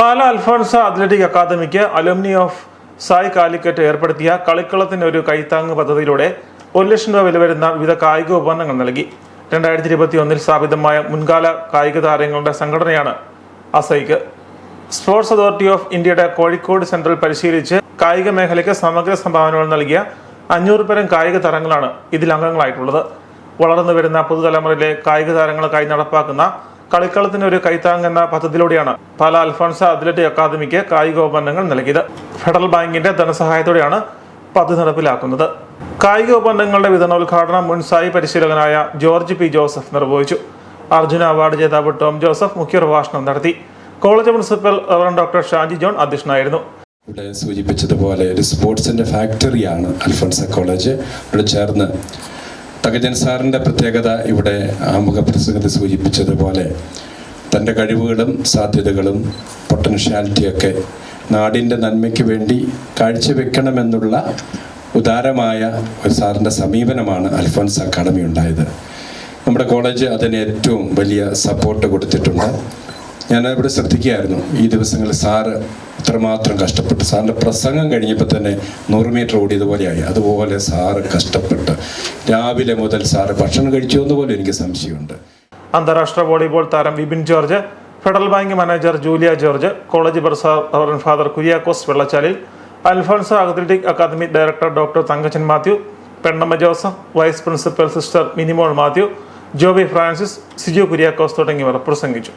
പാല Alphonsa athletic അക്കാദമിക്ക് alumni of Sai Calicut ഏർപ്പെടുത്തിയ കളിക്കളത്തിന് ഒരു കൈത്താങ് പദ്ധതിയിലൂടെ ഒരു ലക്ഷം രൂപ വില വരുന്ന വിവിധ കായിക ഉപകരണങ്ങൾ നൽകി. രണ്ടായിരത്തി ഇരുപത്തി ഒന്നിൽ സ്ഥാപിതമായ മുൻകാല കായിക താരങ്ങളുടെ സംഘടനയാണ് അസൈക്ക്. സ്പോർട്സ് അതോറിറ്റി ഓഫ് ഇന്ത്യയുടെ കോഴിക്കോട് സെൻട്രൽ പരിശീലിച്ച് കായിക മേഖലയ്ക്ക് സമഗ്ര സംഭാവനകൾ നൽകിയ അഞ്ഞൂറ് പേരം കായിക താരങ്ങളാണ് ഇതിൽ അംഗങ്ങളായിട്ടുള്ളത്. വളർന്നു വരുന്ന പുതുതലമുറയിലെ കായിക താരങ്ങൾക്കായി നടപ്പാക്കുന്ന കളിക്കളത്തിന് ഒരു കൈത്താങ് എന്ന പദ്ധതിയിലൂടെയാണ് പാല അൽഫോൺസ അത്ലറ്റിക് അക്കാദമിക്ക് കായികോപകരണങ്ങൾ നൽകിയത്. ഫെഡറൽ ബാങ്കിന്റെ ധനസഹായത്തോടെയാണ് പദ്ധതി നടപ്പിലാക്കുന്നത്. കായിക ഉപകരണങ്ങളുടെ വിതരണോദ്ഘാടനം മുൻ സായി പരിശീലകനായ ജോർജ് പി ജോസഫ് നിർവഹിച്ചു. അർജുന അവാർഡ് ജേതാവ് ടോം ജോസഫ് മുഖ്യപ്രഭാഷണം നടത്തി. College principal Reverend doctor Shaji John അധ്യക്ഷനായിരുന്നു. ഇവിടെ സൂചിപ്പിച്ചതുപോലെ ഒരു സ്പോർട്സിന്റെ ഫാക്ടറിയാണ് അൽഫോൺസ കോളേജ്. ഇവിടെ ചേർന്ന് തകജൻ സാറിന്റെ പ്രത്യേകത ഇവിടെ ആമുഖ പ്രസംഗത്തിൽ സൂചിപ്പിച്ചതുപോലെ തന്റെ കഴിവുകളും സാധ്യതകളും പൊട്ടൻഷ്യാലിറ്റിയൊക്കെ നാടിന്റെ നന്മയ്ക്ക് വേണ്ടി കാഴ്ചവെക്കണമെന്നുള്ള ഉദാരമായ ഒരു സാറിന്റെ സമീപനമാണ് അൽഫോൻസ് അക്കാഡമി ഉണ്ടായത്. നമ്മുടെ കോളേജ് അതിന് ഏറ്റവും വലിയ സപ്പോർട്ട് കൊടുത്തിട്ടുണ്ട്. ഞാൻ ഇവിടെ ശ്രദ്ധിക്കുകയായിരുന്നു ഈ ദിവസങ്ങളിൽ സാറ് ഇത്രമാത്രം കഷ്ടപ്പെട്ടു സാറിന്റെ പ്രസംഗം കഴിഞ്ഞപ്പോൾ തന്നെ നൂറ് മീറ്റർ ഓടിയതുപോലെയായി. അതുപോലെ സാറ് കഷ്ടപ്പെട്ട് രാവിലെ മുതൽ സാറ് ഭക്ഷണം കഴിച്ചു എന്ന് പോലും എനിക്ക് സംശയമുണ്ട്. അന്താരാഷ്ട്ര വോളിബോൾ താരം Vipin George federal bank manager Julia George college Prasad father Kuriakose Vellachalil Alphonsa athletic academy director doctor Thankachan Mathew Pennamma Joseph vice principal sister Minimol Mathew Joby Francis Siju Kuriakose തുടങ്ങിയവർ പ്രസംഗിച്ചു.